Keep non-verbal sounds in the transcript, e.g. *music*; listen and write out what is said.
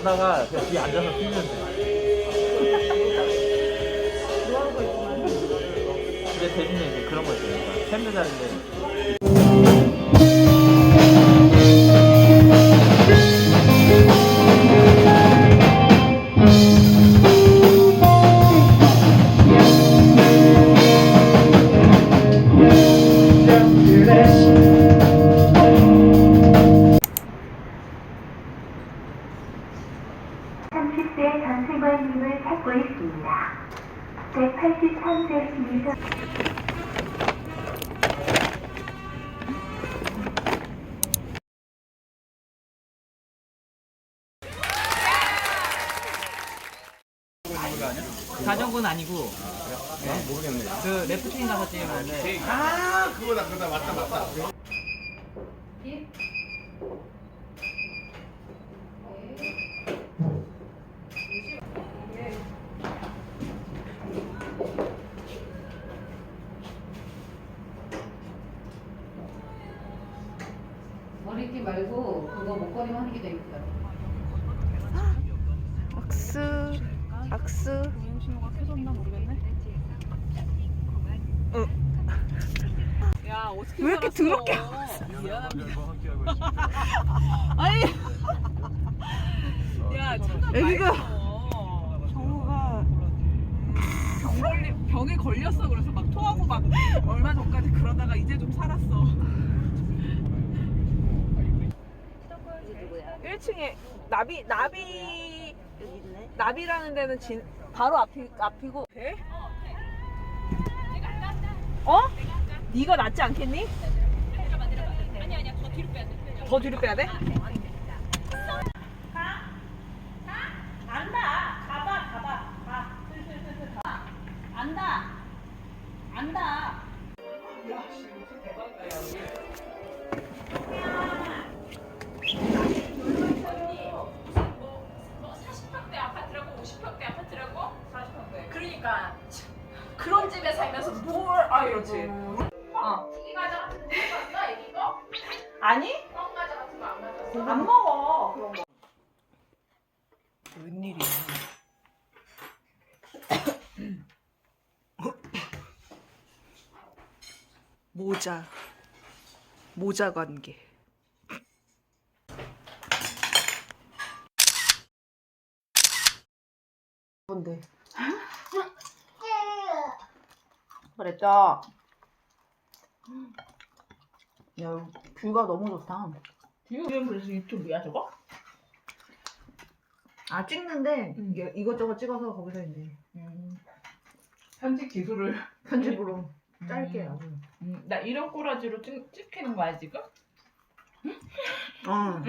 놀다가 그냥 뒤에 앉아서 뛰면 돼. 근데 대신에 이제 그런 거 있어요. 그러니까 챔드 자리인데 삼십 대 전승관님을 찾고 있습니다. 183세 미소 자전거는 아니고. 모르겠네. 그 래프팅 가서 건데 아 그거다 그거다. 맞다 맞다 머리띠 말고 그거 목걸이만 하는 게 더 이쁘다. 악수 악수 야 어떻게 왜 이렇게 살았어? 더럽게 미안합니다. 아니. 야 애기가-. 정우가 병 걸리 병에 걸렸어 그래서 막 토하고 막 얼마 전까지 그러다가 이제 좀 살았어. 1층에 나비 나비 나비라는 데는 진, 바로 앞이 앞이고 돼? 어? 네가 낫지 않겠니? 아니 아니야 더 뒤로 빼야 돼. 더 뒤로 빼야 돼? 안다 가봐 가봐 가 슬슬슬슬 가 안다 안다 그러니까 그런 집에 살면서 뭘 아 이러지 어 튀김 과자 같은 거 먹었어? 애기 거? 아니 빵 과자 같은 거안 가져왔어? 안 먹어 그런 거 웬일이야? *coughs* 모자 모자 관계 뭔데? 그랬죠? 야 뷰가 너무 좋다. 지금 그래서 유튜브야 저거? 아 찍는데 이게 이것저것 찍어서 거기서 이제. 편집 기술을. 편집으로 짧게 아주. 음, 나 이런 꼬라지로 찍, 찍히는 거야 지금? 어